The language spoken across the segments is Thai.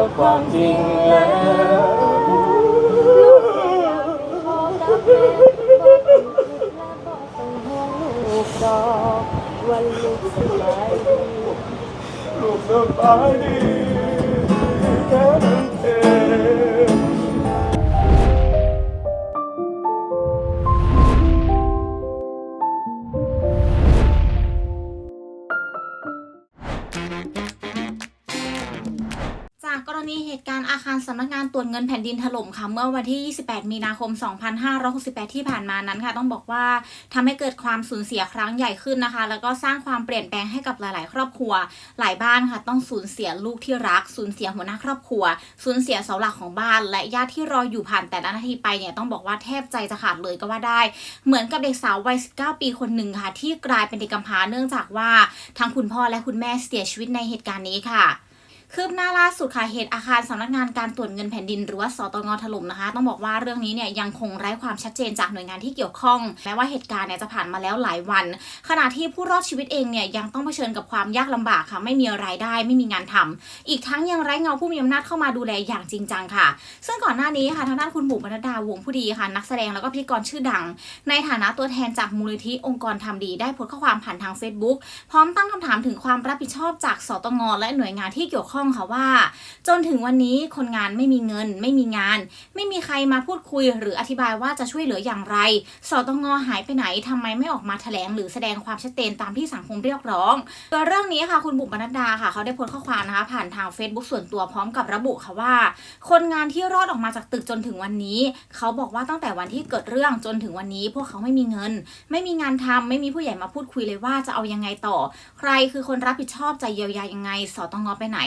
าความจริงแล้วลูกอยากขอกับแม่บอกต้องคิดและบอกต้องห่วงลูกดอกวันลูกสบายดีลูกสบายดีแค่นั้นเอง จากกรณีเหตุการณ์อาคารสำนักงานตรวจเงินแผ่นดินถล่มค่ะเมื่อวันที่ 28 มีนาคม 2568 ที่ผ่านมานั้นค่ะ ต้องบอกว่าทำให้เกิดความสูญเสียครั้งใหญ่ขึ้นนะคะ แล้วก็สร้างความเปลี่ยนแปลงให้กับหลาย ๆ ครอบครัว หลายบ้านค่ะ ต้องสูญเสียลูกที่รัก สูญเสียหัวหน้าครอบครัว สูญเสียเสาหลักของบ้าน และญาติที่รออยู่ผ่านแต่ละนาทีไปเนี่ยต้องบอกว่าแทบใจจะขาดเลยก็ว่าได้ เหมือนกับเด็กสาววัย 19 ปีคนหนึ่งค่ะ ที่กลายเป็นเด็กกำพร้าเนื่องจากว่าทั้งคุณพ่อและคุณแม่เสียชีวิตในเหตุการณ์นี้ค่ะ คืบหน้าล่าสุดค่ะเหตุอาคารสำนักงานการตรวจเงินแผ่นดินหรือว่าสตงถล่มนะคะ ต้องบอกว่าเรื่องนี้เนี่ยยังคงไร้ความชัดเจนจากหน่วยงานที่เกี่ยวข้องแม้ว่าเหตุการณ์เนี่ยจะผ่านมาแล้วหลายวัน ขณะที่ผู้รอดชีวิตเองเนี่ยยังต้องเผชิญกับความยากลำบากค่ะ ไม่มีรายได้ไม่มีงานทำอีกทั้งยังไร้เงาผู้มีอำนาจเข้ามาดูแลอย่างจริงจังค่ะ ซึ่งก่อนหน้านี้ค่ะทางด้านคุณบุ๋มบรรดาวงผู้ดีค่ะ นักแสดงแล้วก็พิธีกรชื่อดัง ในฐานะตัวแทนจากมูลนิธิองค์กรทำดี ได้โพสต์ข้อความผ่านทาง Facebook พร้อมตั้งคำถามถึงความรับผิดชอบจากสตงและหน่วยงานที่เกี่ยวข้องค่ะว่า จนถึงวันนี้คนงานไม่มีเงิน ไม่มีงาน ไม่มีใครมาพูดคุย หรืออธิบายว่าจะช่วยเหลืออย่างไร สตงหายไปไหนทำไมไม่ออกมาแถลงหรือแสดงความชัดเจนตามที่สังคมเรียกร้องโดยเรื่องนี้ค่ะคุณบุ๋มปนัดาค่ะ เขาได้โพสต์ข้อความนะคะผ่านทาง Facebook ส่วนตัวพร้อมกับระบุค่ะว่า คนงานที่รอดออกมาจากตึกจนถึงวันนี้ เขาบอกว่าตั้งแต่วันที่เกิดเรื่องจนถึงวันนี้ พวกเขาไม่มีเงิน ไม่มีงานทำไม่มีผู้ใหญ่มาพูดคุยเลยว่าจะเอายังไงต่อ ใครคือคนรับผิดชอบจะเยียวยายังไงสตงไปไหน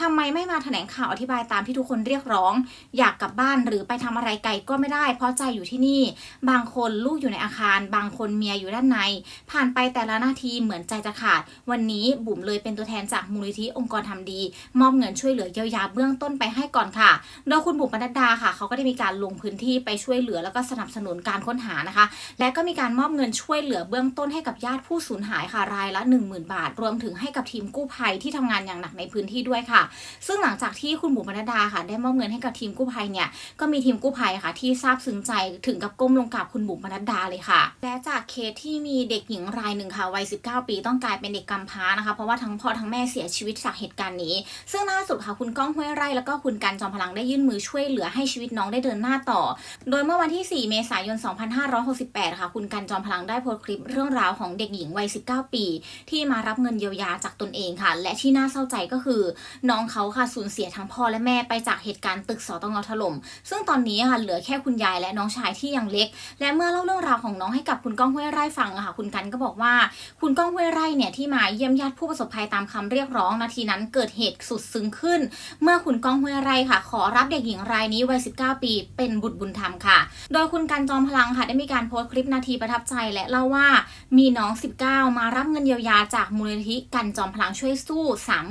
ทำไมไม่มาแถลงข่าวอธิบายตามที่ทุกคนเรียกร้อง อยากกลับบ้านหรือไปทำอะไรไกลก็ไม่ได้ เพราะใจอยู่ที่นี่ บางคนลูกอยู่ในอาคาร บางคนเมียอยู่ด้านใน ผ่านไปแต่ละนาทีเหมือนใจจะขาด วันนี้บุ๋มเลยเป็นตัวแทนจากมูลนิธิองค์กรทำดี มอบเงินช่วยเหลือเยียวยาเบื้องต้นไปให้ก่อนค่ะ โดยคุณบุ๋มปนัดดาค่ะ เขาก็ได้มีการลงพื้นที่ไปช่วยเหลือแล้วก็สนับสนุนการค้นหานะคะ และก็มีการมอบเงินช่วยเหลือเบื้องต้นให้กับญาติผู้สูญหายค่ะรายละ 10,000 บาท รวมถึงให้กับทีมกู้ภัยที่ทำงานอย่างหนักในพื้นที่ด้วยค่ะ ซึ่งหลังจากที่คุณบุ๋มปนัดดาค่ะ ได้มอบเงินให้กับทีมกู้ภัยเนี่ยก็มีทีมกู้ภัยค่ะ ที่ซาบซึ้งใจถึงกับก้มลงกราบคุณบุ๋มปนัดดาเลยค่ะ และจากเคสที่มีเด็กหญิงรายหนึ่งค่ะวัย 19 ปีต้องกลายเป็นเด็กกำพร้านะคะ เพราะว่าทั้งพ่อทั้งแม่เสียชีวิตจากเหตุการณ์นี้ ซึ่งล่าสุดค่ะคุณก้องห้วยไร่แล้วก็คุณกันจอมพลังได้ยื่นมือช่วยเหลือให้ชีวิตน้องได้เดินหน้าต่อ โดยเมื่อวันที่ 4 เมษายน 2568 ค่ะ คุณกันจอมพลังได้โพสต์คลิปเรื่องราวของเด็กหญิงวัย 19 ปี ที่มารับเงินเยียวยาจากตนเองค่ะ และที่น่าเศร้าใจก็คือน้องเขาค่ะสูญเสียทั้งพ่อและแม่ไปจากเหตุการณ์ตึกสตงถล่ม ซึ่งตอนนี้ค่ะเหลือแค่คุณยายและน้องชายที่ยังเล็ก และเมื่อเล่าเรื่องราวของน้องให้กับคุณก้องห้วยไร่ฟังค่ะคุณกันก็บอกว่า คุณก้องห้วยไร่เนี่ยที่มาเยี่ยมญาติผู้ประสบภัยตามคำเรียกร้องนาทีนั้นเกิดเหตุสุดซึ้งขึ้น เมื่อคุณก้องห้วยไร่ค่ะ ขอรับเด็กหญิงรายนี้วัย 19 ปี เป็นบุตรบุญธรรมค่ะ โดยคุณกันจอมพลังค่ะได้มีการโพสต์คลิปนาทีประทับใจและเล่าว่ามีน้อง 19 มารับเงินเยียวยาจากมูลนิธิกันจอมพลังช่วยสู้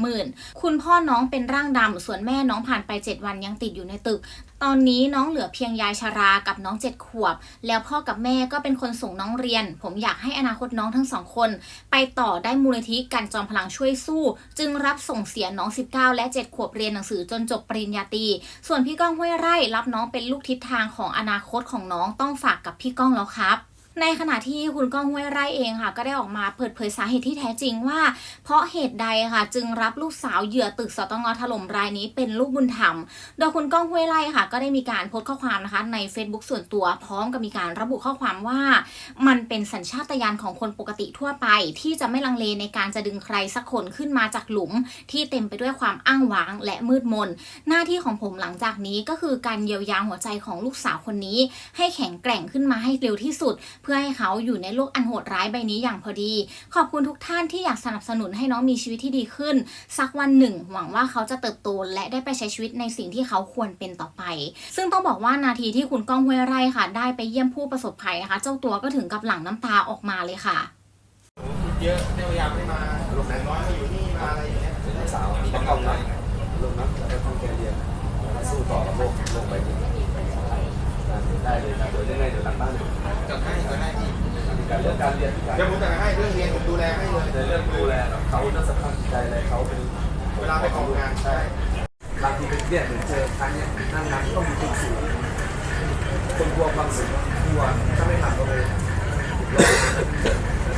30,000 คุณพ่อน้องเป็นร่างดำส่วนแม่น้องผ่านไป 7 วันยังติดอยู่ในตึก ตอนนี้น้องเหลือเพียงยายชารากับน้องเจ็ดขวบ แล้วพ่อกับแม่ก็เป็นคนส่งน้องเรียน ผมอยากให้อนาคตน้องทั้งสองคน ไปต่อได้มูลนิธิกันจอมพลังช่วยสู้ จึงรับส่งเสียน้อง 19 และ 7 ขวบเรียนหนังสือจนจบปริญญาตรีส่วนพี่ก้องห้วยไร่รับน้องเป็นลูกทิศทางของอนาคตของน้องต้องฝากกับพี่ก้องแล้วครับ ในขณะที่คุณก้องห้วยไร่เองค่ะ ก็ได้ออกมาเปิดเผยสาเหตุที่แท้จริงว่า เพราะเหตุใดค่ะ จึงรับลูกสาวเหยื่อตึกสตงถล่มรายนี้เป็นลูกบุญธรรม โดยคุณก้องห้วยไร่ค่ะ ก็ได้มีการโพสต์ข้อความนะคะ ใน Facebook ส่วนตัวพร้อมกับมีการระบุข้อความว่า มันเป็นสัญชาตญาณของคนปกติทั่วไป ที่จะไม่ลังเลในการจะดึงใครสักคนขึ้นมาจากหลุม ที่เต็มไปด้วยความอ้างว้างและมืดมน หน้าที่ของผมหลังจากนี้ก็คือการเยียวยาหัวใจของลูกสาวคนนี้ ให้แข็งแกร่งขึ้นมาให้เร็วที่สุดเพื่อให้เขาอยู่ในโลกอันโหดร้ายใบนี้อย่างพอดี ขอบคุณทุกท่านที่อยากสนับสนุนให้น้องมีชีวิตที่ดีขึ้น สักวันหนึ่ง หวังว่าเขาจะเติบโตและได้ไปใช้ชีวิตในสิ่งที่เขาควรเป็นต่อไป ซึ่งต้องบอกว่านาทีที่คุณก้องห้วยไร่ค่ะ ได้ไปเยี่ยมผู้ประสบภัยนะคะ เจ้าตัวก็ถึงกับหลั่งน้ำตาออกมาเลยค่ะเยอะเนี่ยพยายามไม่มาลงไหนน้อยมาอยู่นี่มาอะไรอย่างเงี้ยเป็นสาวมีกำลังใจลงน้ำแล้วก็ต้องแกเรียนสู้ต่อโลกโลกใบนี้ได้เลยครับเดี๋ยวยังไงเดี๋ยวหลังบ้าน เดี๋ยวจัดให้ก็ได้ที่มีการเรื่องการเรียนที่การเดี๋ยวผมจัดให้เรื่องเรียนผมดูแลให้เลยในเรื่องดูแลเขาเรื่องสภาพจิตใจอะไรเขาเป็นเวลาไปออกงานใช่ บางทีเป็นเครียด เนี่ยเดี๋ยวเจอครั้งเนี้ยนั่งนับต้องมีคนสูงคนกลัวความสูงกลัวถ้าไม่ทำก็เลย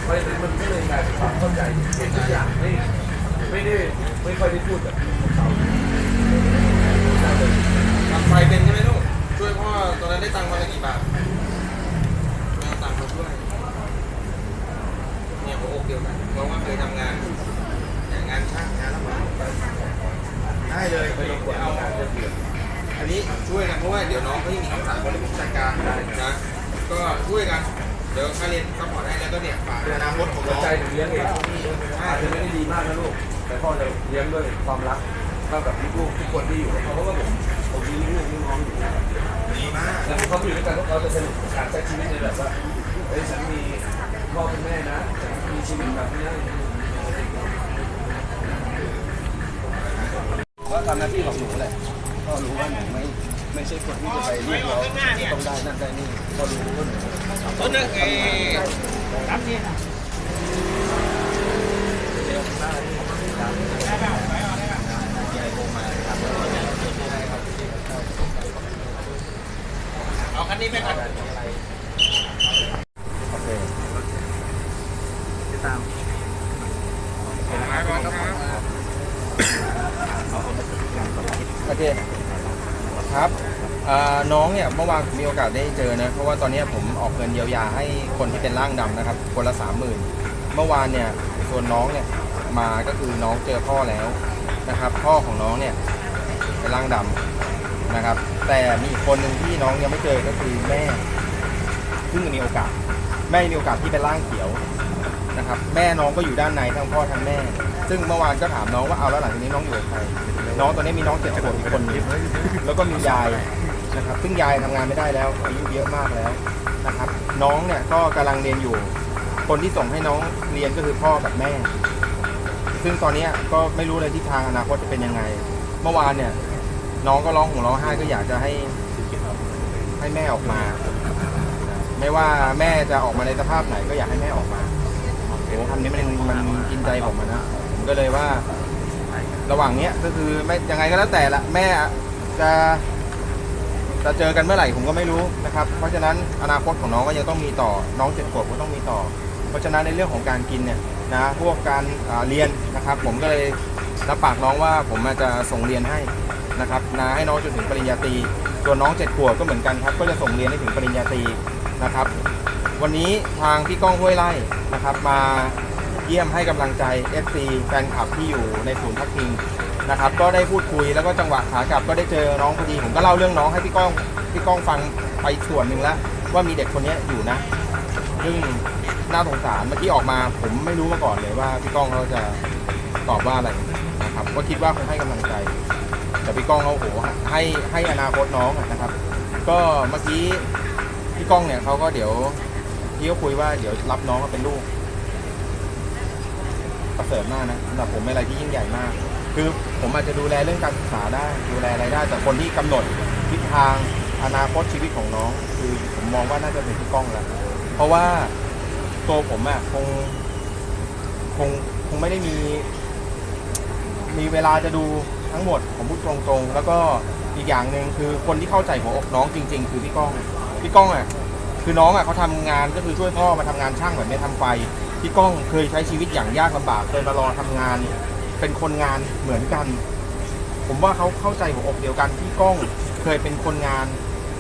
เพราะฉะนั้นมันก็เลยกลายเป็นความเข้าใจเห็นทุกอย่างไม่ไม่ได้ไม่ค่อยได้พูดกับเขา ทำไฟเป็นใช่ไหมลูก ช่วยพ่อตอนนั้นได้ตังค์วันละกี่บาทไม่เอาตังค์มาช่วย เนี่ ยหัวอกเดียวกันเพราะว่าเคยทำงานอย่างงานช่างงานละหมาดได้เลยไม่ต้องกลัวเอาการจะเปลี่ยนอันนี้ช่วยกันเพราะว่าเดี๋ยวน้องเขายังมีคำสั่งคนในวิชาการนะก็ช่วยกันเดี๋ยวค่าเรียนซัพพอร์ตให้แล้วก็เนี่ยฝากอนาคตของหัน้วองใจหนูเลี้ยงเองอาจจะไม่ได้ดีมากนะลูกแต่พ่อจะเลี้ยงด้วยความรักเท่ากับลูกๆทุกคนที่อยู่กับเขาเพราะว่าผมผมมีลูกมีน้องอยู่นะครับดีมากแล้วเขาอยู่ด้วยกันเราจะสนุกกับการใช้ชีวิตในแบบว่าเฮ้ยฉันมี พ่อเป็นแม่นะฉันมีชีวิตแบบนี้นะก็ทำหน้าที่ของหนูแหละก็รู้ว่าหนูไม่ไม่ใช่คนที่จะไปเรียกร้องต้องได้นั่นได้นี่ก็รู้ว่าหนูต้นนึงเอรับนี่เอาคันนี้ไปก่อน โอเคติดตาม มาก่อนครับ โอเคครับอ่าน้ อวานผมมีโอกาสได้เจอนะ เพราะว่าตอนนี้ผมออกเงินเยียวยาให้คนที่เป็นร่างดำนะครับ คนละสามหมื่นเมื่อวานเนี่ยส่วนน้องเนี่ยมาก็คือน้องเจอพ่อแล้วนะครับ พ่อของน้องเนี่ยเป็นร่างดำนะครับ แต่มีคนหนึ่งที่น้องยังไม่เจอก็คือแม่เพิ่งมีโอกาส แม่มีโอกาสที่เป็นร่างเขียวนะครับ แม่น้องก็อยู่ด้านในทั้งพ่อทั้งแม่ ซึ่งเมื่อวานก็ถามน้องว่าเอาแล้วหลังจากนี้น้องอยู่กับใครน้องตอนนี้มีน้องเจ็ดขวบอีกคนนึงแล้วก็มียาย นะครับ ซึ่งยายทำงานไม่ได้แล้วอายุเยอะมากแล้วนะครับ น้องเนี่ยก็กำลังเรียนอยู่ คนที่ส่งให้น้องเรียนก็คือพ่อกับแม่ ซึ่งตอนนี้ก็ไม่รู้เลยทิศทางอนาคตจะเป็นยังไง เมื่อวานเนี่ย น้องก็ร้องห่มร้องไห้ก็อยากจะให้ให้แม่ออกมา ไม่ว่าแม่จะออกมาในสภาพไหนก็อยากให้แม่ออกมาโอ้คำนี้มันมันกินใจผมนะผมก็เลยว่า ระหว่างเนี้ยก็คือไม่ยังไงก็แล้วแต่ละแม่จะ จะเจอกันเมื่อไหร่ผมก็ไม่รู้นะครับ เพราะฉะนั้นอนาคตของน้องก็ยังต้องมีต่อน้องเจ็ดขวบก็ต้องมีต่อ เพราะฉะนั้นในเรื่องของการกินเนี่ยนะพวกการอ่าเรียนนะครับ ผมก็เลยรับปากน้องว่าผมจะส่งเรียนให้นะครับนะให้น้องจนถึงปริญญาตรีส่วน้องเจ็ดขวบก็เหมือนกันครับ ก็จะส่งเรียนให้ถึงปริญญาตรีนะครับ วันนี้ทางพี่ก้องห้วยไร่นะครับ มาเยี่ยมให้กำลังใจ FC แฟนคลับที่อยู่ในศูนย์พักพิง นะครับ ก็ได้พูดคุยแล้วก็จังหวะขากลับก็ได้เจอน้องพอดีผมก็เล่าเรื่องน้องให้พี่ก้องพี่ก้องฟังไปส่วนหนึ่งแล้วว่ามีเด็กคนนี้อยู่นะ ซึ่งน่าสงสารเมื่อกี้ออกมา ผมไม่รู้มาก่อนเลยว่าพี่ก้องเขาจะตอบว่าอะไรนะครับก็คิดว่าคงให้กำลังใจ แต่พี่ก้องเขาโหให้ให้อนาคตน้องนะครับ ก็เมื่อกี้พี่ก้องเนี่ยเขาก็เดี๋ยวพี่ก็คุยว่าเดี๋ยวรับน้องมาเป็นลูกประเสริฐมากนะสำหรับผมเป็นอะไรที่ยิ่งใหญ่มาก คือผมอาจจะดูแลเรื่องการศึกษาได้ดูแลอะไรได้แต่คนที่กำหนดทิศทางอนาคตชีวิตของน้อง คือผมมองว่าน่าจะเป็นพี่ก้องแล้วเพราะว่าตัวผมอะคงคงคงไม่ได้มี มีเวลาจะดูทั้งหมดผมพูดตรงๆ แล้วก็อีกอย่างหนึ่งคือคนที่เข้าใจหัวอกน้องจริง ๆ คือพี่ก้องพี่ก้องอะคือน้องอะเขาทำงานก็คือช่วยพ่อมาทำงานช่างแบบนี้ทำไฟพี่ก้องเคยใช้ชีวิตอย่างยากลำบากเคยมารอทำงาน เป็นคนงานเหมือนกัน ผมว่าเขาเข้าใจหัวอกเดียวกันพี่ก้องเคยเป็นคนงาน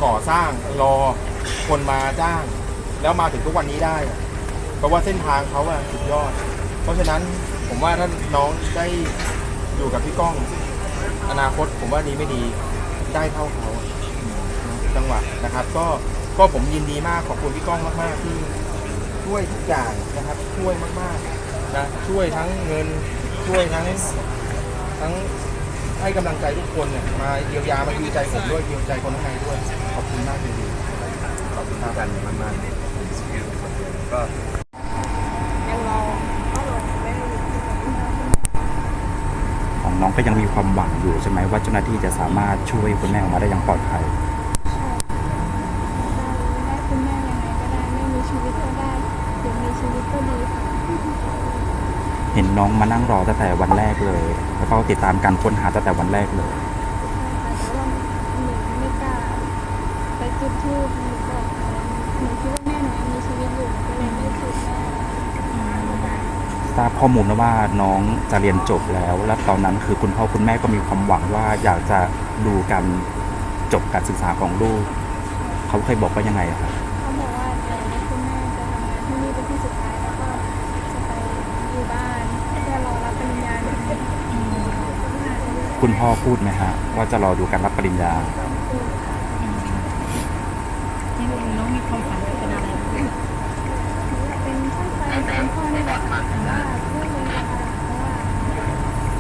ก่อสร้างรอคนมาจ้าง แล้วมาถึงทุกวันนี้ได้เพราะว่าเส้นทางเขาอะสุดยอด เพราะฉะนั้นผมว่าถ้าน้องได้อยู่กับพี่ก้อง อนาคตผมว่าดีไม่ดีได้เท่าเขาจังหวะนะครับ ก็ก็ผมยินดีมากขอบคุณพี่ก้องมากๆที่ช่วยทุกอย่างนะครับ ช่วยมากๆนะช่วยทั้งเงิน ช่วยทั้งทั้งให้กำลังใจทุกคนเนี่ยมาเยียวยามาเยียวยใจผมด้วยเยียวยใจคนข้างในด้วย ขอบคุณมากจริงๆขอบคุณมากกันมากๆก็ยังรอก็รอไม่รู้ของน้องก็ยังมีความหวังอยู่ใช่ไหมว่าเจ้าหน้าที่จะสามารถช่วยคุณแม่ออกมาได้อย่างปลอดภัย เห็นน้องมานั่งรอตั้งแต่วันแรกเลย แล้วก็ติดตามการค้นหาตั้งแต่วันแรกเลยแต่ว่าหนูไม่กล้าไปจุดทูบหนูบอกหคิดว่าแม่หนูมีชีวิตอยู่ก็เลไม่จุดแม่ทราบข้อมูลนะว่าน้องจะเรียนจบแล้ว และตอนนั้นคือคุณพ่อคุณแม่ก็มีความหวังว่าอยากจะดูการจบการศึกษาของลูก เขาเคยบอกว่ายังไงครับ เขาบอกว่าเดี๋ยวคุณแม่จะทำงานที่นี่เป็นที่สุดท้าย คุณพ่อพูดไหมฮะ ว่าจะรอดูการรับปริญญาน้องมีความฝันเป็นอะไรเป็นช่างไฟเป็นพ่อนี่แหละค่ะแต่ว่าเรื่องเรียนอะไรเพราะว่า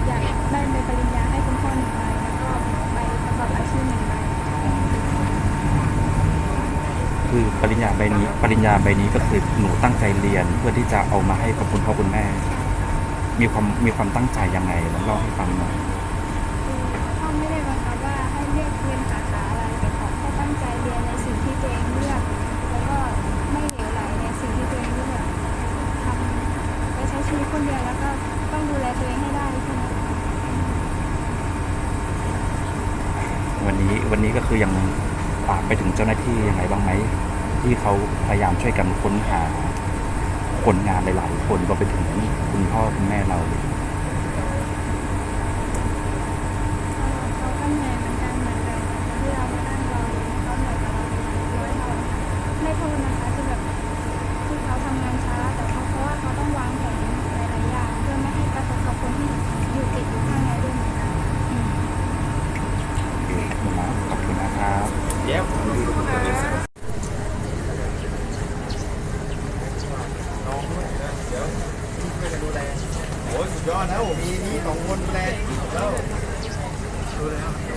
อยากได้ใบปริญญาให้คุณพ่อหนึ่งใบแล้วก็ใบประกอบอาชีพหนึ่งใบคือปริญญาใบนี้ ปริญญาใบนี้ก็คือหนูตั้งใจเรียนเพื่อที่จะเอามาให้กับคุณพ่อคุณแม่ มีความมีความตั้งใจยังไงลองเล่าให้ฟังหน่อยพ่อไม่ได้บังคับว่าให้เลือกเรียนสาขาอะไรแต่ขอแค่ตั้งใจเรียนในสิ่งที่ตัวเองเลือก แล้วก็ไม่เหลวไหลในสิ่งที่ตัวเองเลือกทำไปใช้ชีวิตคนเดียวแล้วก็ต้องดูแลตัวเองให้ได้ใช่ไหมวันนี้วันนี้ก็คือยังฝากไปถึงเจ้าหน้าที่ยังไงบ้างไหมที่เขาพยายามช่วยกันค้นหา คนงานหลายๆคนรวมไปถึงคุณพ่อคุณแม่เรา เขาก็เหนื่อยเหมือนกันเหมือนกันที่เรามานั่งรออยู่เขาเหนื่อยกับเราร้อยเท่าไม่โทษนะคะที่แบบที่เขาทำงานช้าแต่เขาเพราะว่าเขาต้องวางแผนหลายๆอย่างเพื่อไม่ให้กระทบกับคนที่อยู่ติดอยู่ข้างในด้วยเหมือนกัน ขอบคุณนะครับ เดี๋ยวน้องด้วยนะเดี๋ยวช่วยกันดูแลโอ้ยสุดยอดแล้วมีนี่สองคนดูแลแล้วดูแล้วแต่ว่าพี่เกียรติพี่เกียรติครับ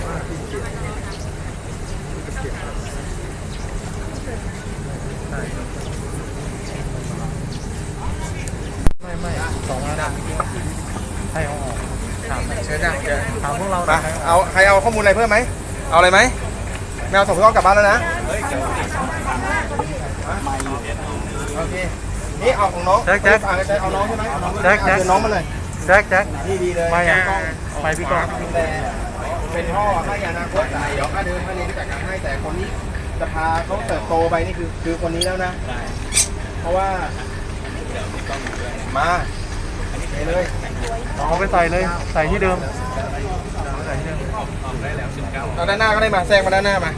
ใช่ ไม่ไม่สองระดับให้เอาออกถามเชิญนะเดี๋ยวถามพวกเราไปเอาใครเอาข้อมูลอะไรเพิ่มไหม เอาอะไรไหมไม่เอาส่งพี่ก้องกลับบ้านแล้วนะ โอเค นี่เอาของน้องแจ็คแจ็คเอาน้องใช่ไหมเอาน้องแจ็คแจ็คน้องมาเลยแจ็คแจ็คนี่ดีเลยไม่อะพี่ก้องไม่พี่ก้องดูแล เป็นพ่อให้อนาคตเดี๋ยวค่าเดินค่าเรียนที่จัดการให้แต่คนนี้จะพาเขาเติบโตไปนี่คือคือคนนี้แล้วนะเพราะว่ามาไปเลยเอาไปใส่เลยใส่ที่เดิมใส่ที่เดิมเอาด้านหน้าก็ได้มาแทรกมาด้านหน้ามา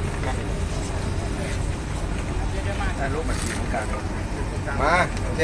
มาโอเค